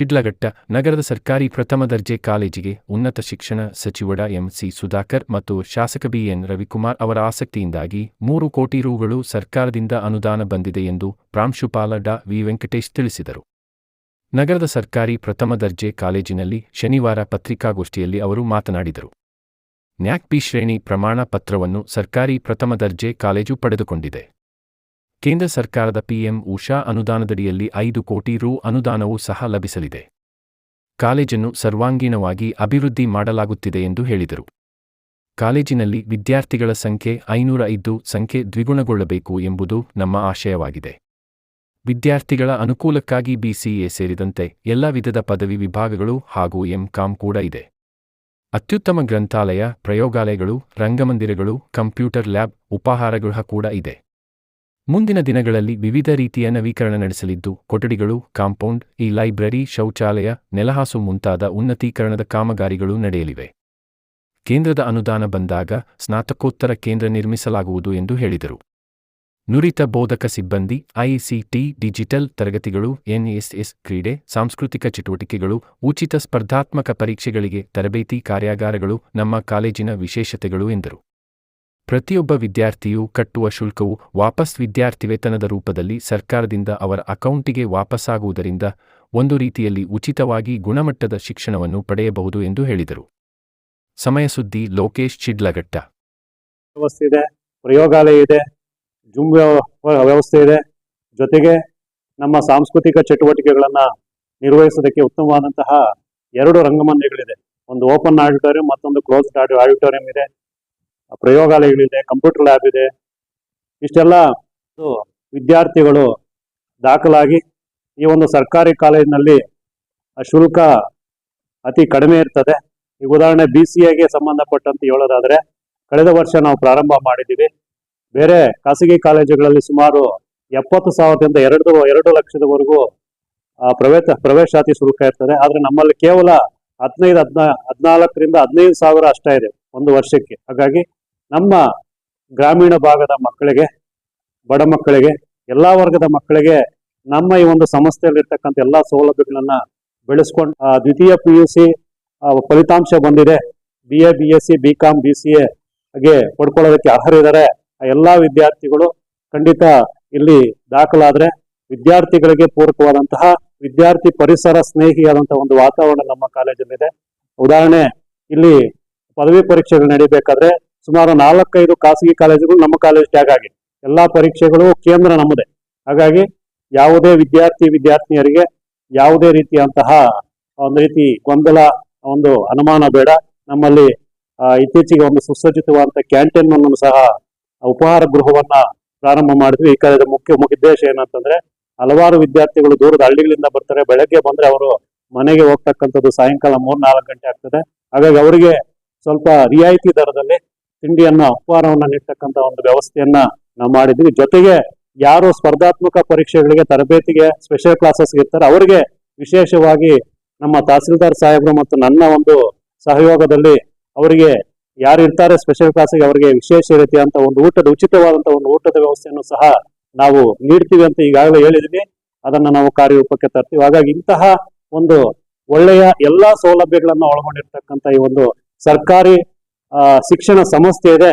ಶಿಡ್ಲಘಟ್ಟ ನಗರದ ಸರ್ಕಾರಿ ಪ್ರಥಮ ದರ್ಜೆ ಕಾಲೇಜಿಗೆ ಉನ್ನತ ಶಿಕ್ಷಣ ಸಚಿವ ಡಾ ಎಂಸಿ ಸುಧಾಕರ್ ಮತ್ತು ಶಾಸಕ ಬಿಎನ್ ರವಿಕುಮಾರ್ ಅವರ ಆಸಕ್ತಿಯಿಂದಾಗಿ ಮೂರು ಕೋಟಿ ರುಗಳು ಸರ್ಕಾರದಿಂದ ಅನುದಾನ ಬಂದಿದೆ ಎಂದು ಪ್ರಾಂಶುಪಾಲ ಡಾ ವಿ ವೆಂಕಟೇಶ್ ತಿಳಿಸಿದರು. ನಗರದ ಸರ್ಕಾರಿ ಪ್ರಥಮ ದರ್ಜೆ ಕಾಲೇಜಿನಲ್ಲಿ ಶನಿವಾರ ಪತ್ರಿಕಾಗೋಷ್ಠಿಯಲ್ಲಿ ಅವರು ಮಾತನಾಡಿದರು. ನ್ಯಾಕ್ ಪಿ ಶ್ರೇಣಿ ಪ್ರಮಾಣ ಪತ್ರವನ್ನು ಸರ್ಕಾರಿ ಪ್ರಥಮ ದರ್ಜೆ ಕಾಲೇಜು ಪಡೆದುಕೊಂಡಿದೆ. ಕೇಂದ್ರ ಸರ್ಕಾರದ ಪಿಎಂ ಉಷಾ ಅನುದಾನದಡಿಯಲ್ಲಿ ಐದು ಕೋಟಿ ರು ಅನುದಾನವೂ ಸಹ ಲಭಿಸಲಿದೆ. ಕಾಲೇಜನ್ನು ಸರ್ವಾಂಗೀಣವಾಗಿ ಅಭಿವೃದ್ಧಿ ಮಾಡಲಾಗುತ್ತಿದೆ ಎಂದು ಹೇಳಿದರು. ಕಾಲೇಜಿನಲ್ಲಿ ವಿದ್ಯಾರ್ಥಿಗಳ ಸಂಖ್ಯೆ ಐನೂರ ಐದು ಸಂಖ್ಯೆ ದ್ವಿಗುಣಗೊಳ್ಳಬೇಕು ಎಂಬುದು ನಮ್ಮ ಆಶಯವಾಗಿದೆ. ವಿದ್ಯಾರ್ಥಿಗಳ ಅನುಕೂಲಕ್ಕಾಗಿ ಬಿಸಿಎ ಸೇರಿದಂತೆ ಎಲ್ಲ ವಿಧದ ಪದವಿ ವಿಭಾಗಗಳು ಹಾಗೂ ಎಂಕಾಂ ಕೂಡ ಇದೆ. ಅತ್ಯುತ್ತಮ ಗ್ರಂಥಾಲಯ, ಪ್ರಯೋಗಾಲಯಗಳು, ರಂಗಮಂದಿರಗಳು, ಕಂಪ್ಯೂಟರ್ ಲ್ಯಾಬ್, ಉಪಾಹಾರಗೃಹ ಕೂಡ ಇದೆ. ಮುಂದಿನ ದಿನಗಳಲ್ಲಿ ವಿವಿಧ ರೀತಿಯ ನವೀಕರಣ ನಡೆಸಲಿದ್ದು, ಕೊಠಡಿಗಳು, ಕಾಂಪೌಂಡ್, ಈ ಲೈಬ್ರರಿ, ಶೌಚಾಲಯ, ನೆಲಹಾಸು ಮುಂತಾದ ಉನ್ನತೀಕರಣದ ಕಾಮಗಾರಿಗಳು ನಡೆಯಲಿವೆ. ಕೇಂದ್ರದ ಅನುದಾನ ಬಂದಾಗ ಸ್ನಾತಕೋತ್ತರ ಕೇಂದ್ರ ನಿರ್ಮಿಸಲಾಗುವುದು ಎಂದು ಹೇಳಿದರು. ನುರಿತ ಬೋಧಕ ಸಿಬ್ಬಂದಿ ಐಸಿಟಿ ಡಿಜಿಟಲ್ ತರಗತಿಗಳು ಎನ್ಎಸ್ಎಸ್ ಕ್ರೀಡೆ, ಸಾಂಸ್ಕೃತಿಕ ಚಟುವಟಿಕೆಗಳು, ಉಚಿತ ಸ್ಪರ್ಧಾತ್ಮಕ ಪರೀಕ್ಷೆಗಳಿಗೆ ತರಬೇತಿ ಕಾರ್ಯಾಗಾರಗಳು ನಮ್ಮ ಕಾಲೇಜಿನ ವಿಶೇಷತೆಗಳು ಎಂದರು. ಪ್ರತಿಯೊಬ್ಬ ವಿದ್ಯಾರ್ಥಿಯು ಕಟ್ಟುವ ಶುಲ್ಕವು ವಾಪಸ್ ವಿದ್ಯಾರ್ಥಿ ವೇತನದ ರೂಪದಲ್ಲಿ ಸರ್ಕಾರದಿಂದ ಅವರ ಅಕೌಂಟಿಗೆ ವಾಪಸ್ಸಾಗುವುದರಿಂದ ಒಂದು ರೀತಿಯಲ್ಲಿ ಉಚಿತವಾಗಿ ಗುಣಮಟ್ಟದ ಶಿಕ್ಷಣವನ್ನು ಪಡೆಯಬಹುದು ಎಂದು ಹೇಳಿದರು. ಸಮಯ ಸುದ್ದಿ ಲೋಕೇಶ್ ಚಿಡ್ಲಘಟ್ಟ. ವ್ಯವಸ್ಥೆ ಇದೆ, ಪ್ರಯೋಗಾಲಯ ಇದೆ ಜುಮ್ ವ್ಯವ- ವ್ಯವಸ್ಥೆ ಇದೆ. ಜೊತೆಗೆ ನಮ್ಮ ಸಾಂಸ್ಕೃತಿಕ ಚಟುವಟಿಕೆಗಳನ್ನು ನಿರ್ವಹಿಸೋದಕ್ಕೆ ಉತ್ತಮವಾದಂತಹ ಎರಡು ರಂಗಮಂದಿರಗಳಿದೆ ಒಂದು ಓಪನ್ ಆಡಿಟೋರಿಯಂ, ಮತ್ತೊಂದು ಕ್ಲೋಸ್ಡ್ ಆಡಿಟೋರಿಯಂ ಇದೆ. ಪ್ರಯೋಗಾಲಯಗಳಿದೆ, ಕಂಪ್ಯೂಟರ್ ಲ್ಯಾಬ್ ಇದೆ. ಇಷ್ಟೆಲ್ಲ ವಿದ್ಯಾರ್ಥಿಗಳು ದಾಖಲಾಗಿ ಈ ಒಂದು ಸರ್ಕಾರಿ ಕಾಲೇಜಿನಲ್ಲಿ ಶುಲ್ಕ ಅತಿ ಕಡಿಮೆ ಇರ್ತದೆ. ಈಗ ಉದಾಹರಣೆ ಬಿ ಸಿ ಎಗೆ ಸಂಬಂಧಪಟ್ಟಂತೆ ಹೇಳೋದಾದ್ರೆ, ಕಳೆದ ವರ್ಷ ನಾವು ಪ್ರಾರಂಭ ಮಾಡಿದ್ದೀವಿ. ಬೇರೆ ಖಾಸಗಿ ಕಾಲೇಜುಗಳಲ್ಲಿ ಸುಮಾರು ಎಪ್ಪತ್ತು ಸಾವಿರದಿಂದ ಎರಡು ಎರಡು ಲಕ್ಷದವರೆಗೂ ಪ್ರವೇಶ, ಪ್ರವೇಶಾತಿ ಶುಲ್ಕ ಇರ್ತದೆ. ಆದರೆ ನಮ್ಮಲ್ಲಿ ಕೇವಲ ಹದಿನೈದು, ಹದಿನಾ, ಹದಿನಾಲ್ಕರಿಂದ ಹದಿನೈದು ಸಾವಿರ ಅಷ್ಟೇ ಇದೆ ಒಂದು ವರ್ಷಕ್ಕೆ. ಹಾಗಾಗಿ ನಮ್ಮ ಗ್ರಾಮೀಣ ಭಾಗದ ಮಕ್ಕಳಿಗೆ, ಬಡ ಮಕ್ಕಳಿಗೆ, ಎಲ್ಲ ವರ್ಗದ ಮಕ್ಕಳಿಗೆ ನಮ್ಮ ಈ ಒಂದು ಸಂಸ್ಥೆಯಲ್ಲಿರ್ತಕ್ಕಂಥ ಎಲ್ಲ ಸೌಲಭ್ಯಗಳನ್ನ ಬೆಳೆಸ್ಕೊಂಡು ದ್ವಿತೀಯ ಪಿ ಯು ಸಿ ಫಲಿತಾಂಶ ಬಂದಿದೆ. B A B S C B com B C ಎಗೆ ಪಡ್ಕೊಳ್ಳೋದಕ್ಕೆ ಅರ್ಹರಿದ್ದಾರೆ ಆ, ಎಲ್ಲ ವಿದ್ಯಾರ್ಥಿಗಳು ಖಂಡಿತ ಇಲ್ಲಿ ದಾಖಲಾದ್ರೆ ವಿದ್ಯಾರ್ಥಿಗಳಿಗೆ ಪೂರಕವಾದಂತಹ ವಿದ್ಯಾರ್ಥಿ ಪರಿಸರ ಸ್ನೇಹಿಯಾದಂತಹ ಒಂದು ವಾತಾವರಣ ನಮ್ಮ ಕಾಲೇಜಲ್ಲಿದೆ. ಉದಾಹರಣೆ, ಇಲ್ಲಿ ಪದವಿ ಪರೀಕ್ಷೆಗಳು ನಡೀಬೇಕಾದ್ರೆ ಸುಮಾರು ನಾಲ್ಕೈದು ಖಾಸಗಿ ಕಾಲೇಜುಗಳು ನಮ್ಮ ಕಾಲೇಜ್ ಟ್ಯಾಗ್ ಆಗಿದೆ. ಎಲ್ಲಾ ಪರೀಕ್ಷೆಗಳು ಕೇಂದ್ರ ನಮ್ಮದೇ. ಹಾಗಾಗಿ ಯಾವುದೇ ವಿದ್ಯಾರ್ಥಿ ವಿದ್ಯಾರ್ಥಿನಿಯರಿಗೆ ಯಾವುದೇ ರೀತಿಯಂತಹ ಒಂದು ರೀತಿ ಗೊಂದಲ, ಒಂದು ಅನುಮಾನ ಬೇಡ. ನಮ್ಮಲ್ಲಿ ಇತ್ತೀಚೆಗೆ ಒಂದು ಸುಸಜ್ಜಿತವಾದಂತಹ ಕ್ಯಾಂಟೀನ್ ಅನ್ನು ಸಹ ಉಪಹಾರ ಗೃಹವನ್ನ ಪ್ರಾರಂಭ ಮಾಡಿದ್ವಿ. ಈ ಕಾಲದ ಮುಖ್ಯ ಮುಖ್ಯ ಉದ್ದೇಶ ಏನಂತಂದ್ರೆ ಹಲವಾರು ವಿದ್ಯಾರ್ಥಿಗಳು ದೂರದ ಹಳ್ಳಿಗಳಿಂದ ಬರ್ತಾರೆ. ಬೆಳಗ್ಗೆ ಬಂದ್ರೆ ಅವರು ಮನೆಗೆ ಹೋಗ್ತಕ್ಕಂಥದ್ದು ಸಾಯಂಕಾಲ ಮೂರ್ ನಾಲ್ಕು ಗಂಟೆ ಆಗ್ತದೆ. ಹಾಗಾಗಿ ಅವರಿಗೆ ಸ್ವಲ್ಪ ರಿಯಾಯಿತಿ ದರದಲ್ಲಿ ತಿಂಡಿಯನ್ನ ಉಪಹಾರವನ್ನ ನೀಡ್ತಕ್ಕಂತ ಒಂದು ವ್ಯವಸ್ಥೆಯನ್ನ ನಾವು ಮಾಡಿದ್ವಿ. ಜೊತೆಗೆ ಯಾರು ಸ್ಪರ್ಧಾತ್ಮಕ ಪರೀಕ್ಷೆಗಳಿಗೆ ತರಬೇತಿಗೆ ಸ್ಪೆಷಲ್ ಕ್ಲಾಸಸ್ ಇರ್ತಾರೆ ಅವರಿಗೆ ವಿಶೇಷವಾಗಿ ನಮ್ಮ ತಹಸೀಲ್ದಾರ್ ಸಾಹೇಬರು ಮತ್ತು ನನ್ನ ಒಂದು ಸಹಯೋಗದಲ್ಲಿ ಅವರಿಗೆ ಯಾರು ಇರ್ತಾರೆ ಸ್ಪೆಷಲ್ ಕ್ಲಾಸಿಗೆ ಅವರಿಗೆ ವಿಶೇಷ ರೀತಿಯಂತ ಒಂದು ಊಟದ, ಉಚಿತವಾದಂತ ಒಂದು ಊಟದ ವ್ಯವಸ್ಥೆಯನ್ನು ಸಹ ನಾವು ನೀಡ್ತೀವಿ ಅಂತ ಈಗಾಗಲೇ ಹೇಳಿದ್ವಿ ಅದನ್ನ ನಾವು ಕಾರ್ಯರೂಪಕ್ಕೆ ತರ್ತೀವಿ. ಹಾಗಾಗಿ ಇಂತಹ ಒಂದು ಒಳ್ಳೆಯ ಎಲ್ಲಾ ಸೌಲಭ್ಯಗಳನ್ನ ಒಳಗೊಂಡಿರ್ತಕ್ಕಂಥ ಈ ಒಂದು ಸರ್ಕಾರಿ ಶಿಕ್ಷಣ ಸಂಸ್ಥೆ ಇದೆ.